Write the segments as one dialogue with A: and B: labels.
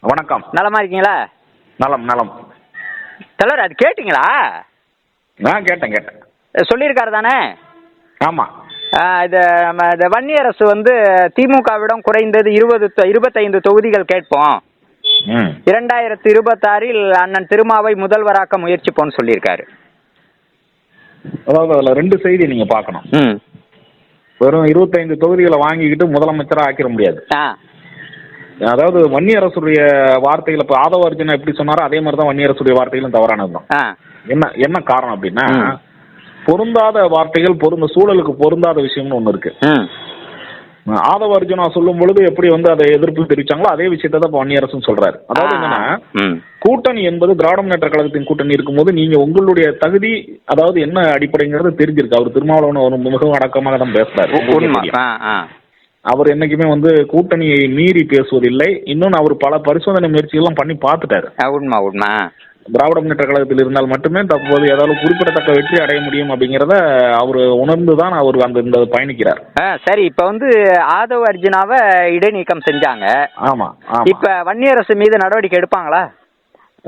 A: வணக்கம்.
B: நலமா இருக்கீங்களா?
A: நலம் நலம்.
B: தலைவர் அது கேட்டிங்களா?
A: நான் கேட்டேன் கேட்டேன்.
B: சொல்லியிருக்காரு தானே?
A: ஆமாம்
B: ஆ, இது நம்ம இந்த வன்னியரசு வந்து திமுகவிடம் குறைந்தது இருபது இருபத்தைந்து தொகுதிகள் கேட்போம். இரண்டாயிரத்தி இருபத்தாறில் அண்ணன் திருமாவை முதல்வராக்க முயற்சிப்போம்னு சொல்லியிருக்காரு.
A: அதாவது அதில் ரெண்டு செய்தி நீங்கள் பார்க்கணும். வெறும் இருபத்தைந்து தொகுதிகளை வாங்கிக்கிட்டு முதலமைச்சராக ஆக்கிட முடியாது.
B: ஆ.
A: அதாவது வன்னியரசுடைய வார்த்தைகள் இப்போ ஆதவ அர்ஜுனா எப்படி சொன்னாரோ அதே மாதிரி தான் வன்னியரசுடைய வார்த்தைகளும் தவறானது தான். என்ன என்ன காரணம் அப்படின்னா. பொருந்தாத வார்த்தைகள் பொருந்த சூழலுக்கு பொருந்தாத விஷயம்னு ஒன்று இருக்கு. ஆதவ அர்ஜுனா சொல்லும் பொழுது எப்படி வந்து அதை எதிர்ப்பு தெரிவிச்சாங்களோ அதே விஷயத்தை தான் சொல்றாரு. அதாவது என்னன்னா கூட்டணி என்பது திராவிட முன்னேற்ற கழகத்தின் கூட்டணி இருக்கும்போது நீங்க உங்களுடைய தகுதி அதாவது என்ன அடிப்படைங்கிறது தெரிஞ்சிருக்கு. அவர் திருமாவளவன் மிகவும் அடக்கமாக தான் பேசுறாரு. அவர் என்னைக்குமே வந்து கூட்டணியை மீறி பேசுவதில்லை. இன்னொன்று அவர் பல பரிசோதனை முயற்சிகள்லாம் பண்ணி பார்த்துட்டாரு.
B: உண்மை உண்மை
A: திராவிட முன்னேற்ற கழகத்தில் இருந்தால் மட்டுமே தற்போது ஏதாவது குறிப்பிடத்தக்க வெற்றி அடைய முடியும் அப்படிங்கிறத அவர் உணர்ந்து தான் அவர் அந்த இந்த பயணிக்கிறார்.
B: சரி இப்போ வந்து ஆதவ் அர்ஜுனாவை இடைநீக்கம் செஞ்சாங்க.
A: ஆமா.
B: இப்போ வன்னியரசு மீது நடவடிக்கை எடுப்பாங்களா?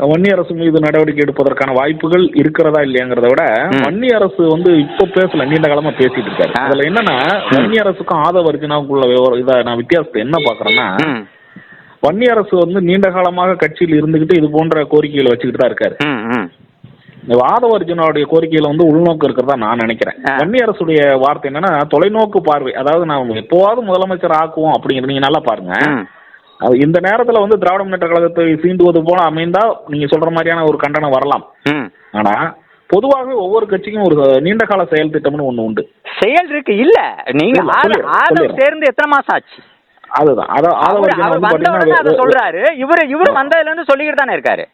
A: வன்னி அரசு மீது நடவடிக்கை எடுப்பதற்கான வாய்ப்புகள் இருக்கிறதா இல்லையாங்கிறத விட. வன்னி அரசு வந்து இப்போ பேசல நீண்ட காலமா பேசிட்டு இருக்காரு. அதுல என்னன்னா வன்னி அரசுக்கும் ஆதவ அர்ஜுனாவுக்குள்ள இதை நான் வித்தியாசத்தை என்ன பாக்குறேன்னா வன்னி அரசு வந்து நீண்ட காலமாக கட்சியில் இருந்துகிட்டு இது போன்ற கோரிக்கைகளை வச்சுக்கிட்டு தான் இருக்காரு. ஆதவ அர்ஜுனாவுடைய கோரிக்கையில வந்து உள்நோக்கு இருக்கிறதா நான் நினைக்கிறேன். வன்னி அரசுடைய வார்த்தை என்னன்னா தொலைநோக்கு பார்வை. அதாவது நான் எப்போவாவது முதலமைச்சர் ஆக்குவோம் அப்படிங்கிறது நீங்க நல்லா பாருங்க. இந்த நேரத்துல வந்து திராவிட முன்னேற்ற கழகத்தை சீண்டுவது போல அமைந்தா நீங்க சொல்ற மாதிரியான ஒரு கண்டனம் வரலாம். ஆனா பொதுவாகவே ஒவ்வொரு கட்சிக்கும் ஒரு நீண்ட கால செயல் திட்டம்னு ஒண்ணு உண்டு.
B: செயல் இருக்கு இல்ல. நீங்க ஆதவ். சேர்ந்து எத்தனை மாசம் ஆச்சு?
A: அதுதான் அத
B: சொல்றாரு. இவரு இவரு வந்ததுல இருந்து சொல்லிக்கிட்டு தானே இருக்காரு.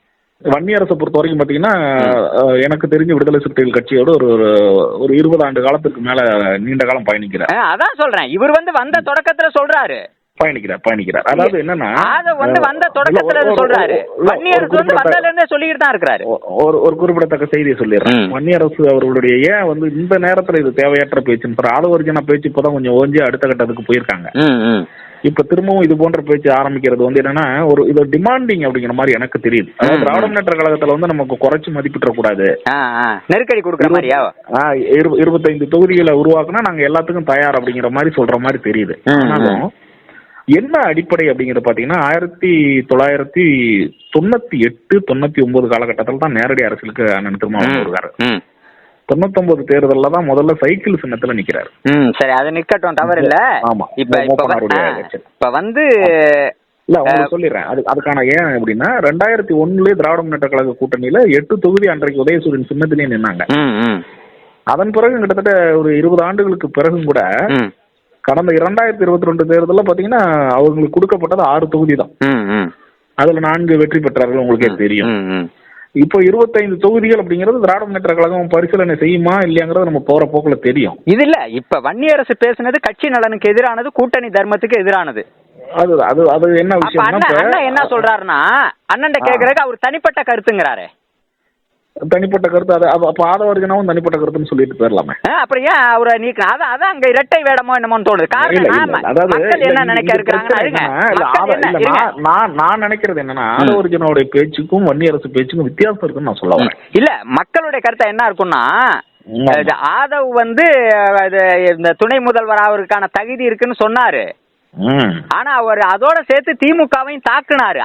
A: வன்னி அரசை பொறுத்த வரைக்கும் பாத்தீங்கன்னா அஹ், எனக்கு தெரிஞ்ச விடுதலை சிறுத்தைகள் கட்சியோட ஒரு ஒரு- இருபது ஆண்டு காலத்துக்கு மேல நீண்ட காலம் பயணிக்கிறார்.
B: ஆ, அதான் சொல்றேன். இவர் வந்து வந்த தொடக்கத்துல சொல்றாரு.
A: பயணிக்கிறார் பயணிக்கிறார். அதாவது என்னன்னா
B: வந்து தொடக்கத்துல சொல்றாரு.
A: ஒரு-
B: வன்னியரசு
A: ஒரு
B: வந்து
A: குறிப்பிட்ட-
B: வந்ததுல இருந்தே சொல்லிக்கிட்டு தான் இருக்கிறாரு.
A: ஒரு ஒரு குறிப்பிடத்தக்க செய்தியை சொல்லிடுறேன். வன்னியரசு அவர்களுடைய ஏன் வந்து இந்த நேரத்துல இது தேவையற்ற பேச்சுன்னு சொல்ற ஆதவர்ஜன பேச்சு இப்பதான் கொஞ்சம் ஓஞ்சி அடுத்த கட்டத்துக்கு போயிருக்காங்க. இப்ப திரும்பவும் இது போன்ற பேச்சு ஆரம்பிக்கிறது வந்து என்னன்னா ஒரு இது டிமாண்டிங் அப்படிங்கிற மாதிரி எனக்கு தெரியுது. அதாவது திராவிட. முன்னேற்ற கழகத்துல வந்து நமக்கு குறைச்சு மதிப்பிட்டுற கூடாது.
B: நெருக்கடி கொடுக்குற மாதிரியா?
A: இருபத்தைந்து தொகுதிகளை உருவாக்குனா நாங்க எல்லாத்துக்கும் தயார் அப்படிங்கிற மாதிரி சொல்ற மாதிரி தெரியுது. ஆனாலும் என்ன அடிப்படை அப்படிங்கிறது பாத்தீங்கன்னா ஆயிரத்தி தொள்ளாயிரத்தி தொண்ணூத்தி எட்டு தொண்ணூத்தி ஒன்பது காலகட்டத்தில் தான் நேரடி அரசியலுக்கு அண்ணன் திருமாவளவன் வருவாரு. தொண்ணூத்தொன்பது தேர்தல்ல தான் முதல்ல சைக்கிள் சின்னத்துல நிக்கிறாரு.
B: சரி அது நிக்கட்டும் தவறு இல்ல.
A: ஆமா.
B: இப்ப வந்து
A: இல்ல உங்களுக்கு சொல்லிடுறேன். அது அதுக்கான ஏன் அப்படின்னா ரெண்டாயிரத்தி ஒண்ணுலயே திராவிட முன்னேற்ற கழக கூட்டணியில எட்டு தொகுதி அன்றைக்கு உதயசூரியன் சின்னத்திலேயே நின்னாங்க. அதன் பிறகு கிட்டத்தட்ட ஒரு இருபது ஆண்டுகளுக்கு பிறகும் கூட கடந்த இரண்டாயிரத்தி இருபத்தி ரெண்டு தேர்தலில் பாத்தீங்கன்னா அவங்களுக்கு கொடுக்கப்பட்டது ஆறு தொகுதி தான்
B: ம் ம்.
A: அதுல நான்கு வெற்றி பெற்றார்கள் உங்களுக்கே தெரியும்.
B: ம் ம்.
A: இப்போ இருபத்தைந்து தொகுதிகள் அப்படிங்கிறது திராவிட முன்னேற்ற கழகம் பரிசீலனை செய்யுமா இல்லையாங்கிறது நம்ம போற போக்குல தெரியும்.
B: இது இல்ல இப்ப வன்னியரசு பேசுனது கட்சி நலனுக்கு எதிரானது கூட்டணி தர்மத்துக்கு எதிரானது.
A: அது அது அது என்ன
B: அண்ணன் என்ன சொல்றாருன்னா அண்ணன். கேக்குறதுக்கு அவர் தனிப்பட்ட கருத்துங்கிறாரு.
A: தனிப்பட்ட கருத்து அது அப்ப- ஆதவர்ஜனாவும் தனிப்பட்ட கருத்துன்னு சொல்லிட்டு போயிடலாமே.
B: ஆ, அப்புறம் ஏன் அவரை நீக்க அதான் அதான் அங்க இரட்டை வேடமோ என்னமோன்னு தோணுது. காரணம் மக்கள் என்ன நினைக்க இருக்கிறாங்க.
A: நான் நான் நான் நினைக்கிறது என்னன்னா ஆதவர்ஜனோடைய பேச்சுக்கும் வன்னியரசு பேச்சுக்கும் வித்தியாசம் இருக்குன்னு நான் சொல்ல வரேன்
B: இல்ல மக்களுடைய கருத்து என்ன இருக்கும்னா ஆதவ் வந்து இந்த துணை முதல்வர் அவருக்கான தகுதி இருக்குன்னு சொன்னாரு. ஆனா அவர் அதோட சேர்த்து திமுகவையும் தாக்குனாரு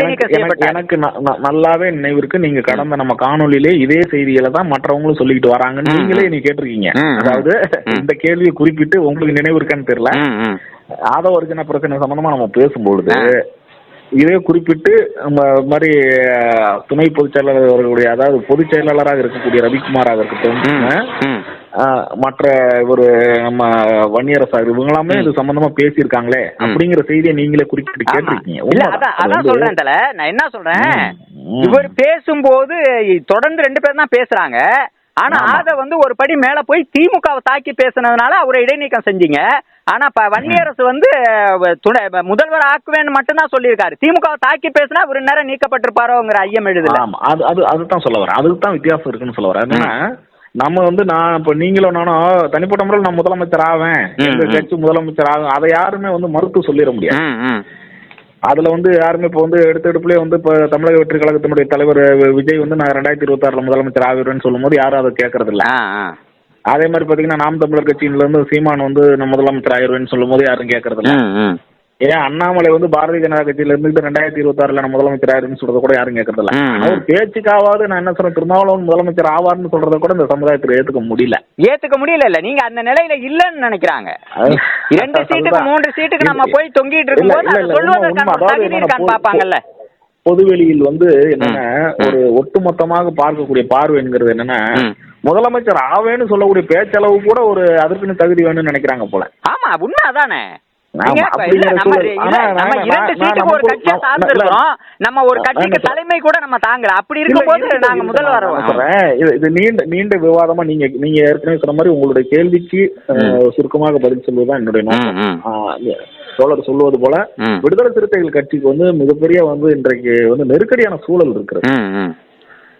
A: எனக்கு- நல்லாவே நினைவிருக்கு நீங்க கடந்த நம்ம காணொளியிலே இதே செய்திகளை தான் மற்றவங்களும் சொல்லிட்டு வராங்கன்னு நீங்களே. நீ கேட்டிருக்கீங்க. அதாவது. இந்த கேள்வியை குறிப்பிட்டு உங்களுக்கு நினைவு இருக்கான்னு தெரியல. ஆதவ அர்ஜுன பிரச்சனை சம்பந்தமா நம்ம பேசும்பொழுது. இதே குறிப்பிட்டு நம்ம மாதிரி துணை பொதுச் செயலாளர் அவர்களுடைய அதாவது பொதுச் செயலாளராக இருக்கக்கூடிய ரவிக்குமாராக இருக்கட்டும் மற்ற ஒரு நம்ம வன்னியரசார் இவங்களாமே. இது சம்பந்தமா பேசியிருக்காங்களே. அப்படிங்கிற செய்தியை நீங்களே குறிப்பிட்டு. கேட்டிருக்கீங்க
B: இல்ல. அதான்
A: அது
B: அதான் சொல்றேன் தல நான் என்ன சொல்றேன். இவர் பேசும்போது தொடர்ந்து ரெண்டு பேரும் தான் பேசுறாங்க ஆனா. அத வந்து ஒரு படி மேல போய் திமுகவை தாக்கி பேசுனதுனால அவரை இடைநீக்கம் செஞ்சீங்க ஆனா இப்ப வன்னியரசு வந்து துணை முதல்வர் ஆக்குவேன்னு மட்டும்தான் சொல்லியிருக்காரு திமுகவை தாக்கி பேசினா ஒரு நேரம் நீக்கப்பட்டிருப்பாரோங்கிற ஐயம் எழுதுல
A: அது அது அதுதான் சொல்ல வரேன் அதுக்கு தான் வித்தியாசம் இருக்குன்னு சொல்ல வரேன் நம்ம வந்து நான் இப்ப நீங்களும் நானும் தனிப்பட்ட முறையில் நான் முதலமைச்சர் ஆவேன். எங்க. கட்சி முதலமைச்சர் ஆகும் அதை யாருமே வந்து மறுத்து சொல்லிட முடியாது. அதுல வந்து யாருமே இப்போ வந்து எடுத்த எடுப்புலயே வந்து இப்போ தமிழக வெற்றி கழகத்தினுடைய தலைவர் விஜய் வந்து நான் ரெண்டாயிரத்தி இருபத்தாறுல முதலமைச்சர் ஆகிடுவேன்னு சொல்லும்போது யாரும் அதை கேட்கறது இல்ல அதே மாதிரி பாத்தீங்கன்னா நாம் தமிழர் கட்சியில இருந்து சீமான் வந்து நான் முதலமைச்சர் ஆயிடுவேன்னு சொல்லும்போது யாரும் கேட்கறது இல்ல ஏன் அண்ணாமலை வந்து பாரதிய ஜனதா கட்சியில இருந்துட்டு ரெண்டாயிரத்தி இருபத்தாறுல நான் முதலமைச்சர் ஆயிருன்னு சொல்றத கூட யாரும் கேட்கறது இல்ல ஒரு பேச்சுக்காவது நான் என்ன சொல்றேன் திருமாவளவன் முதலமைச்சர் ஆவார்னு சொல்றத கூட இந்த சமுதாயத்துல ஏத்துக்க முடியல.
B: ஏத்துக்க முடியல இல்ல நீங்க அந்த நிலையில இல்லன்னு நினைக்கிறாங்க. இரண்டு சீட்டுக்கு. மூன்று சீட்டுக்கு நம்ம போய் தொங்கிட்டு இருக்கும்போது பாப்பாங்கல்ல
A: பொதுவெளியில் வந்து என்னன்னா. ஒரு ஒட்டுமொத்தமாக பார்க்கக்கூடிய பார்வைங்கிறது என்னன்னா. முதலமைச்சர் ஆவேன்னு சொல்லக்கூடிய பேச்சளவு கூட ஒரு அதற்குன்னு தகுதி வேணும்னு நினைக்கிறாங்க போல.
B: ஆமா உண்மை அதானே நம்ம ஒரு கட்சிக்கு தலைமை கூட நம்ம தாங்கல. அப்படி இருக்கும்போது நாங்க.
A: இது நீண்ட நீண்ட விவாதமா நீங்க நீங்க ஏற்கனவே சொன்ன மாதிரி உங்களுடைய கேள்விக்கு சுருக்கமாக பதில் சொல்வதுதான் என்னுடைய நோக்கம். தோழர் சொல்வது போல. விடுதலை சிறுத்தைகள் கட்சிக்கு வந்து மிகப்பெரிய வந்து இன்றைக்கு வந்து நெருக்கடியான சூழல் இருக்கிறது.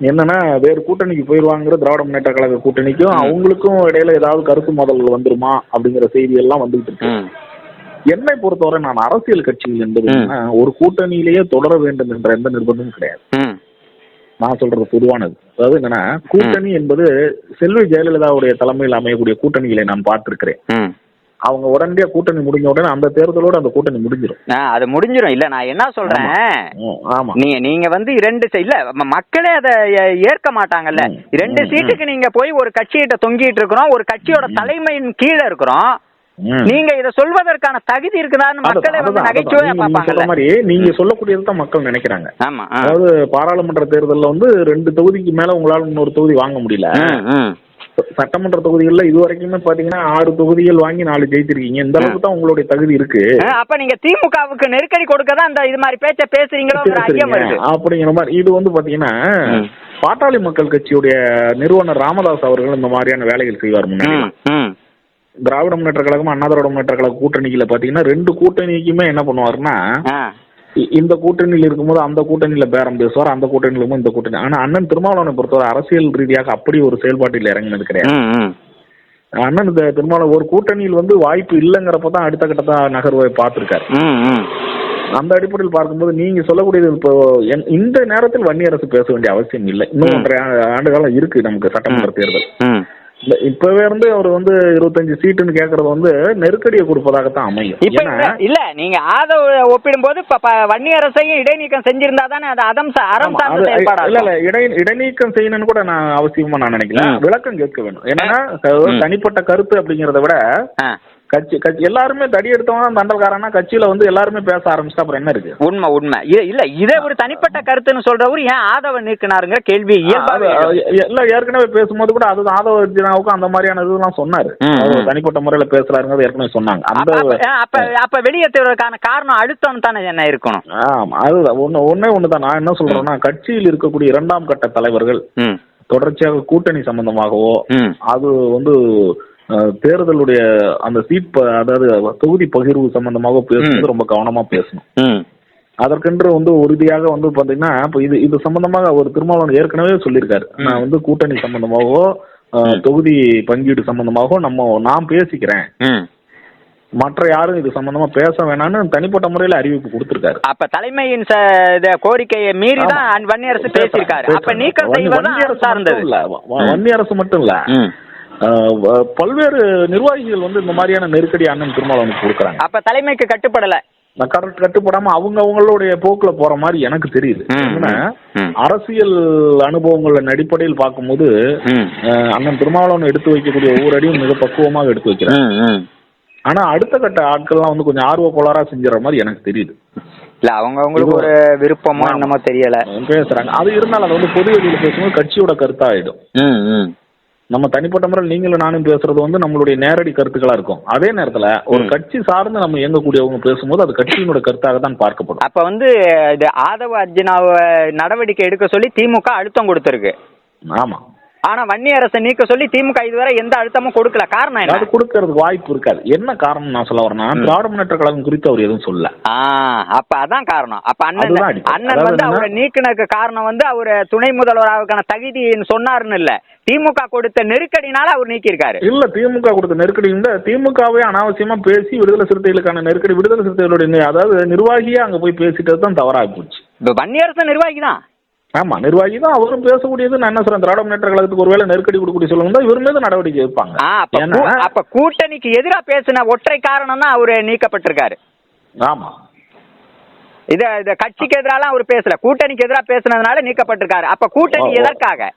A: என்னன்னா வேறு கூட்டணிக்கு போயிருவாங்கிற திராவிட முன்னேற்ற கழக கூட்டணிக்கும் அவங்களுக்கும் இடையில ஏதாவது கருத்து மோதல்கள் வந்துருமா அப்படிங்கிற செய்தி எல்லாம் வந்துகிட்டு இருக்கு. என்னை பொறுத்தவரை நான் அரசியல் கட்சிகள் என்பது ஒரு கூட்டணியிலேயே தொடர வேண்டும் என்ற எந்த நிர்பந்தமும் கிடையாது. நான் சொல்றது பொதுவானது. அதாவது என்னன்னா கூட்டணி என்பது செல்வி ஜெயலலிதாவுடைய தலைமையில் அமையக்கூடிய கூட்டணிகளை நான் பார்த்திருக்கிறேன். அவங்க உடனடியா கூட்டணி முடிஞ்ச உடனே அந்த தேர்தலோட அந்த கூட்டணி முடிஞ்சிடும்
B: அது முடிஞ்சிரும். இல்ல நான் என்ன சொல்றேன்?
A: ஆமா.
B: நீங்க நீங்க வந்து இரண்டு இல்ல மக்களே அதை ஏற்க மாட்டாங்கல்ல.
A: ம்,
B: ரெண்டு
A: ம்,
B: சீட்டுக்கு நீங்க போய் ஒரு கட்சிகிட்ட தொங்கிட்டு இருக்கிறோம் ஒரு கட்சியோட தலைமையின் கீழே இருக்கிறோம். நீங்க இத சொல்வதற்கான தகுதி இருக்குதான்னு மக்களே வந்து நகைச்சுவையா
A: சொல்ற மாதிரி நீங்க சொல்லக்கூடியது தான் மக்கள் நினைக்கிறாங்க
B: ஆமா.
A: அதாவது பாராளுமன்ற தேர்தல்ல வந்து ரெண்டு தொகுதிக்கு மேல உங்களால இன்னொரு தொகுதி வாங்க முடியல. சட்டமன்ற தொகுதிகள்ல இது வரைக்குமே பாத்தீங்கன்னா ஆறு தொகுதிகள் வாங்கி நாலு ஜெயிச்சிருக்கீங்க இந்த அளவுக்கு தான் உங்களுடைய தகுதி இருக்கு
B: அப்ப நீங்க திமுகவுக்கு நெருக்கடி கொடுக்க தான் இந்த இது மாதிரி பேச்ச பேசுறீங்களோங்கிற ஐயம்
A: பேசுறீங்க.
B: வருது
A: அப்படிங்கிற மாதிரி இது வந்து பாத்தீங்கன்னா. பாட்டாளி மக்கள் கட்சியுடைய நிறுவனர் ராமதாஸ் அவர்கள் இந்த மாதிரியான வேலைகள் செய்வார் முன்னாடி. திராவிட முன்னேற்ற கழகம் அண்ணா திராவிட முன்னேற்ற கழக கூட்டணியில பாத்தீங்கன்னா ரெண்டு கூட்டணிக்குமே என்ன பண்ணுவாருன்னா இந்த கூட்டணியில் இருக்கும்போது அந்த கூட்டணியில பேரம் பேசுவார் அந்த கூட்டணியில இருக்கும்போது இந்த கூட்டணி. ஆனா அண்ணன் திருமாவளவனை பொறுத்தவரை அரசியல் ரீதியாக அப்படி ஒரு செயல்பாட்டில் இறங்கினது கிடையாது. அண்ணன் திருமாவளவன் ஒரு கூட்டணியில் வந்து வாய்ப்பு இல்லைங்கிறப்ப தான் அடுத்த கட்டத்தா நகர்வை பார்த்திருக்காரு. அந்த அடிப்படையில் பார்க்கும்போது நீங்க சொல்லக்கூடியது இப்போ இந்த நேரத்தில் வன்னி அரசு பேச வேண்டிய அவசியம் இல்லை. இன்னும். ஒன்றரை ஆண்டு காலம் இருக்கு நமக்கு சட்டமன்ற தேர்தல். இந்த இப்பவே இருந்து அவர் வந்து இருபத்தஞ்சு சீட்டுன்னு கேட்கறது வந்து நெருக்கடியை கொடுப்பதாகத்தான் அமையும்
B: இப்ப
A: ஏன்னா
B: இல்ல நீங்க ஆதவ ஒப்பிடும்போது இப்ப ப- வன்னி அரசையும் இடைநீக்கம் செஞ்சிருந்தா தானே அது அதம் அறம்
A: இல்ல இல்ல. இடை இடைநீக்கம் செய்யணும்னு கூட நான் அவசியமா நான் நினைக்கல. விளக்கம் கேட்க வேணும் என்னன்னா
B: ம்.
A: தனிப்பட்ட கருத்து அப்படிங்கறத விட கட்சி கட்சி எல்லாருமே தடி எடுத்தவங்க தண்டல்காரனா கட்சியில வந்து எல்லாருமே பேச ஆரம்பிச்சிட்டா அப்புறம் என்ன இருக்கு?
B: உண்மை உண்மை. இல்ல இதை ஒரு தனிப்பட்ட கருத்துன்னு சொல்றவர் ஏன் ஆதவ நீக்கினாருங்கிற கேள்வி.
A: எல்லாம் ஏற்கனவே பேசும்போது கூட அது ஆதவ அர்ஜுனாவுக்கும் அந்த மாதிரியான இதெல்லாம் சொன்னாரு. தனிப்பட்ட முறையில பேசுறாருங்கிறது ஏற்கனவே சொன்னாங்க. அந்த
B: அப்ப அப்ப- வெளியேற்றுவதற்கான காரணம் அழுத்தம் தானே என்ன இருக்கணும்?
A: ஆமா அதுதான். ஒண்ணு ஒண்ணே ஒண்ணுதான். நான் என்ன சொல்றேன்னா கட்சியில் இருக்கக்கூடிய இரண்டாம் கட்ட தலைவர்கள் தொடர்ச்சியாக கூட்டணி சம்பந்தமாகவோ அது வந்து தேர்தலுடைய அந்த சீட் அதாவது தொகுதி பகிர்வு சம்பந்தமாக பேசும்போது
B: ம்.
A: ரொம்ப கவனமா பேசணும் அதற்கென்று வந்து உறுதியாக வந்து பாத்தீங்கன்னா இப்போ இது இது சம்பந்தமாக ஒரு திருமாவளவன் ஏற்கனவே சொல்லியிருக்காரு. நான் வந்து கூட்டணி சம்பந்தமாகவோ. தொகுதி பங்கீடு சம்பந்தமாகவோ நம்ம நான் பேசிக்கிறேன். மற்ற யாரும் இது சம்பந்தமா பேச வேணாம்னு தனிப்பட்ட முறையில அறிவிப்பு கொடுத்திருக்காரு
B: அப்ப தலைமையின் கோரிக்கையை மீறி தான்
A: ஆமா.
B: அன் வன்னி அரசு பேசியிருக்காரு அப்ப நீக்கம் செய்வது
A: வன்னி அரசு மட்டும் இல்ல வ- வ- வன்னி அரசு மட்டும் இல்ல பல்வேறு நிர்வாகிகள் வந்து இந்த மாதிரியான நெருக்கடி அண்ணன் திருமாவளவனுக்கு கொடுக்குறாங்க.
B: அப்ப தலைமைக்கு கட்டுப்படல.
A: கரெக்ட் கட்டுப்படாம அவங்க அவங்களுடைய போக்குல போற மாதிரி எனக்கு தெரியுது. அரசியல் அனுபவங்களின் அடிப்படையில் பார்க்கும்போது அண்ணன் திருமாவளவன் எடுத்து வைக்கக்கூடிய ஒவ்வொரு அடியும் மிக பக்குவமாக எடுத்து
B: ம்.
A: ஆனா அடுத்த கட்ட ஆட்கள்லாம் வந்து கொஞ்சம் ஆர்வ கோளாறா செஞ்சுற மாதிரி எனக்கு தெரியுது.
B: இல்ல அவங்க அவங்களுக்கு ஒரு விருப்பமோ. என்னமோ தெரியல.
A: பேசுறாங்க. அது இருந்தாலும் அது வந்து பொது வெளியில பேசும்போது கட்சியோட கருத்தா ஆயிடும்
B: ம், ம்.
A: நம்ம தனிப்பட்ட முறையில் நீங்களும் நானும் பேசுறது வந்து நம்மளுடைய நேரடி கருத்துக்களா இருக்கும். அதே நேரத்துல ஒரு. கட்சி சார்ந்து நம்ம இயங்கக்கூடியவங்க பேசும்போது அது கட்சியினோட கருத்தாக தான் பார்க்கப்படும்.
B: அப்ப வந்து இது ஆதவ அர்ஜுனாவை நடவடிக்கை எடுக்க சொல்லி திமுக அழுத்தம் கொடுத்திருக்கு.
A: ஆமா.
B: ஆனா வன்னியரசை நீக்க சொல்லி திமுக இதுவரை எந்த அழுத்தமும் கொடுக்கல. காரணம்
A: அது
B: என்ன
A: கொடுக்கறதுக்கு வாய்ப்பு இருக்காது. என்ன காரணம் நான் சொல்ல வரேன்னா திராவிட முன்னேற்ற கழகம் குறித்து அவர் எதுவும் சொல்லல.
B: ஆ அப்ப அதான் காரணம். அப்ப அண்ணன். அண்ணன் வந்து அவரை நீக்கினதுக்கு காரணம் வந்து அவர் துணை முதல்வராவுக்கான தகுதின்னு சொன்னாருன்னு இல்ல. திமுக கொடுத்த நெருக்கடினால அவர் நீக்கியிருக்காரு.
A: இல்ல திமுக கொடுத்த நெருக்கடி இந்த திமுகவே அனாவசியமா பேசி விடுதலை சிறுத்தைகளுக்கான நெருக்கடி விடுதலை சிறுத்தைகளுடைய அதாவது நிர்வாகியே அங்க போய் பேசிட்டது தான் தவறாகி போச்சு.
B: இப்ப வன்னியரசன் நிர்வாகி தான்
A: ஆமா நிர்வாகி தான் அவரும் பேசக்கூடியது நான் என்ன சொல்றேன் திராவிட முன்னேற்ற கழகத்துக்கு ஒருவேளை நெருக்கடி கொடுக்கக்கூடிய சொல்லுங்க இவர் மீது நடவடிக்கை எடுப்பாங்க.
B: அப்ப கூட்டணிக்கு எதிரா பேசின ஒற்றை காரணம் தான் அவரு நீக்கப்பட்டிருக்காரு.
A: ஆமா.
B: இத இத கட்சிக்கு எதிராலாம் அவர் பேசல. கூட்டணிக்கு எதிரா பேசுனதுனால நீக்கப்பட்டிருக்காரு. அப்ப கூட்டணி. எதற்காக?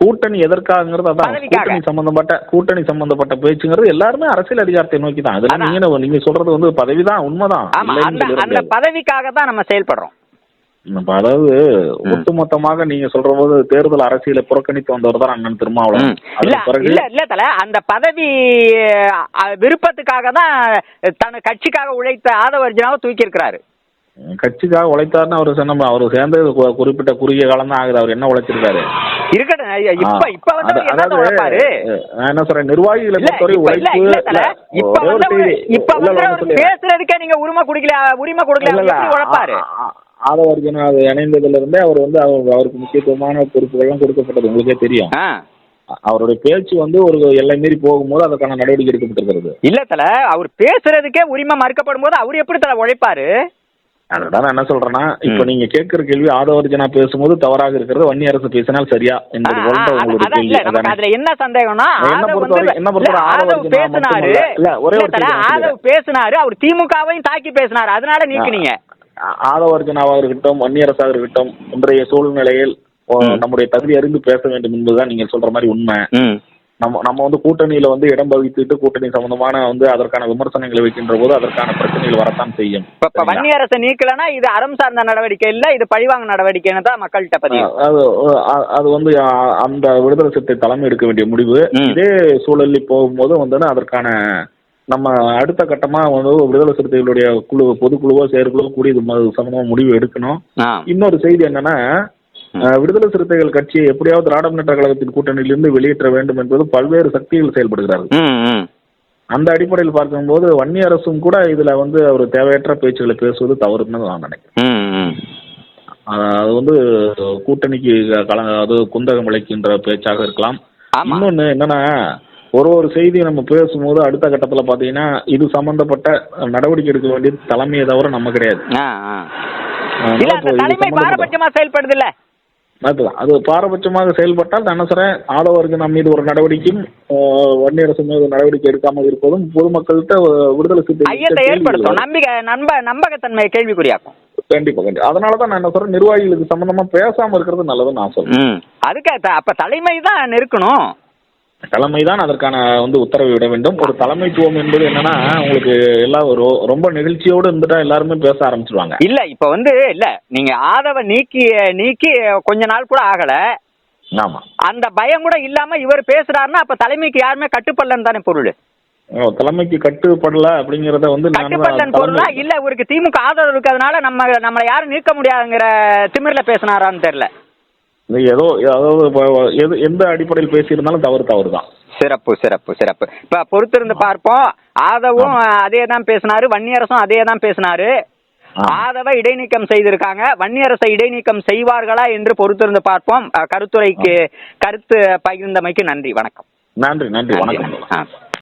A: கூட்டணி எதற்காங்கிறது அதான். கூட்டணி சம்பந்தப்பட்ட கூட்டணி சம்பந்தப்பட்ட பேச்சுங்கிறது எல்லாருமே அரசியல் அதிகாரத்தை நோக்கி தான் அதுல
B: அதான்.
A: நீங்க நீங்க சொல்றது வந்து பதவிதான் உண்மைதான்.
B: அந்த. பதவிக்காக தான் நம்ம செயல்படுறோம்.
A: அதாவது ஒட்டுமொத்தமாக நீங்க சொல்ற போது தேர்தல் அரசியலை புறக்கணித்து வந்தவர் தான் அண்ணன் திருமாவளவன்.
B: இல்ல இல்ல இல்ல தல அந்த பதவி விருப்பத்துக்காக தான் தன் கட்சிக்காக உழைத்த ஆதவர்ஜனாவை தூக்கி இருக்கிறாரு
A: கட்சிக்காக உழைத்தாருன்னு அவர் சொன்ன அவர் சேர்ந்தது குறிப்பிட்ட குறுகிய காலம் தான் ஆகுது அவர் என்ன உழைச்சிருக்காரு
B: இருக்கட்டும் இப்ப இப்ப வந்து
A: அதாவது,
B: உழைப்பாரு
A: நான் என்ன சொல்றேன் நிர்வாகிகளை
B: இல்ல
A: பொறுத்தவரை உழைப்பு
B: இல்ல தல
A: இல்ல,
B: இப்ப வந்து. இப்ப. பேசுறதுக்கே நீங்க உரிமை கொடுக்கல உரிமை கொடுக்கல உழைப்பாரு
A: ஆதவர்ஜுனா அது இணைந்ததுல இருந்தே அவர் வந்து அவர் அவருக்கு முக்கியத்துவமான பொறுப்புகள்லாம் கொடுக்கப்பட்டது. உங்களுக்கே தெரியும். அவருடைய பேச்சு வந்து ஒரு எல்லை மீறி போகும்போது அதற்கான நடவடிக்கை எடுக்கப்பட்டிருக்கிறது.
B: இல்ல தல அவர் பேசுறதுக்கே உரிமை மறுக்கப்படும் போது அவர் எப்படி தல உழைப்பாரு?
A: அதுதான் நான் என்ன சொல்றேன்னா இப்ப நீங்க கேட்கிற கேள்வி ஆதவர்ஜனா பேசும்போது தவறாக இருக்கிறது வன்னி அரசு பேசினால் சரியா என்பது
B: அதான்
A: அதானே?
B: அதுல என்ன சந்தேகம்னா
A: என்ன பொறுத்தவரை-
B: பேசினாரு அவர் திமுகவையும் தாக்கி பேசினாரு. அதனால நீக்கினீங்க.
A: ஆதவர்ஜனாவாக இருக்கட்டும் வன்னியரசாக இருக்கட்டும் இன்றைய சூழ்நிலையில். நம்முடைய தகுதி அறிந்து பேச வேண்டும் என்பதுதான் நீங்க சொல்ற மாதிரி உண்மை. நம்ம நம்ம வந்து கூட்டணியில வந்து இடம் வகித்துட்டு கூட்டணி சம்பந்தமான வந்து அதற்கான விமர்சனங்களை வைக்கின்ற போது அதற்கான பிரச்சனைகள் வரத்தான் செய்யும்
B: இப்ப வன்னியரசை நீக்கலன்னா இது அறம் சார்ந்த நடவடிக்கை இல்ல இது பழிவாங்க நடவடிக்கைன்னு தான் மக்கள்கிட்ட பதிவு
A: அது அது வந்து அந்த விடுதலை சிறுத்தை தலைமை எடுக்க வேண்டிய முடிவு. இதே சூழலில் போகும்போது வந்து அதற்கான நம்ம அடுத்த கட்டமா வந்து விடுதலை சிறுத்தைகளுடைய குழு பொதுக்குழுவோ செயற்குழுவோ கூடி இது சம்பந்தமா முடிவு எடுக்கணும். இன்னொரு செய்தி என்னன்னா விடுதலை சிறுத்தைகள் கட்சியை எப்படியாவது திராவிட முன்னேற்ற கழகத்தின் கூட்டணியிலிருந்து வெளியேற்ற வேண்டும் என்பது பல்வேறு சக்திகள் செயல்படுகிறார்கள். அந்த அடிப்படையில் பார்க்கும்போது வன்னி அரசும் கூட இதுல வந்து அவர் தேவையற்ற பேச்சுகளை பேசுவது தவறுன்னு நான் நினைக்கிறேன். அது வந்து கூட்டணிக்கு அது குந்தகம் விளைக்கின்ற பேச்சாக இருக்கலாம். இன்னொன்னு என்னன்னா ஒரு ஒரு செய்தி நம்ம பேசும்போது அடுத்த கட்டத்துல பாத்தீங்கன்னா இது சம்பந்தப்பட்ட நடவடிக்கை எடுக்க வேண்டியது தலைமையை தவிர நம்ம கிடையாது.
B: பாரபட்சமா செயல்படுது இல்ல
A: அதுதான். அது பாரபட்சமாக செயல்பட்டால் நான் சொல்றேன் ஆதவருக்கு நம்ம மீது ஒரு நடவடிக்கையும் வன்னி அரசு மீது நடவடிக்கை எடுக்காமல் இருப்பதும் பொதுமக்கள்கிட்ட விடுதலை சிறுத்தை
B: ஐயத்தை ஏற்படுத்தும். நம்பிக்கை நம்ப நம்பகத்தன்மையை கேள்விக்குறியாக்கும்.
A: கண்டிப்பா கண்டிப்பா. அதனாலதான் நான் என்ன சொல்றேன் நிர்வாகிகளுக்கு சம்பந்தமா பேசாம இருக்கிறது நல்லதுன்னு நான் சொல்றேன்.
B: அதுக்கு அப்ப தலைமை தான்
A: தலைமைதான் அதற்கான வந்து உத்தரவு விட வேண்டும். ஒரு தலைமைத்துவம் என்பது என்னன்னா உங்களுக்கு எல்லாம் ஒரு ரொம்ப நெகிழ்ச்சியோடு இருந்துட்டா எல்லாருமே பேச ஆரம்பிச்சிருவாங்க.
B: இல்ல இப்ப வந்து இல்ல நீங்க ஆதவ நீக்கி நீக்கி கொஞ்ச நாள் கூட ஆகல.
A: ஆமா.
B: அந்த பயம் கூட இல்லாம இவர் பேசுறாருன்னா அப்ப தலைமைக்கு யாருமே கட்டுப்படலன்னு தானே பொருள்?
A: தலைமைக்கு கட்டுப்படல அப்படிங்கறத வந்து
B: கட்டுப்படலன்னு இல்ல இவருக்கு திமுக ஆதரவு இருக்கிறதுனால நம்ம நம்மளை யாரும் நீக்க முடியாதுங்கிற திமிர்ல பேசினாரான்னு தெரியல.
A: இது ஏதோ அதாவது எது எந்த அடிப்படையில் பேசியிருந்தாலும் தவறு தவறு தான்
B: சிறப்பு சிறப்பு சிறப்பு. இப்ப பொறுத்திருந்து பார்ப்போம். ஆதவும் அதே தான் பேசினாரு வன்னியரசும் அதே தான் பேசினாரு. ஆதவ இடைநீக்கம் செய்திருக்காங்க. வன்னியரசை இடைநீக்கம் செய்வார்களா என்று பொறுத்திருந்து பார்ப்போம். கருத்துரைக்கு கருத்து பகிர்ந்தமைக்கு நன்றி. வணக்கம்.
A: நன்றி நன்றி. வணக்கம்.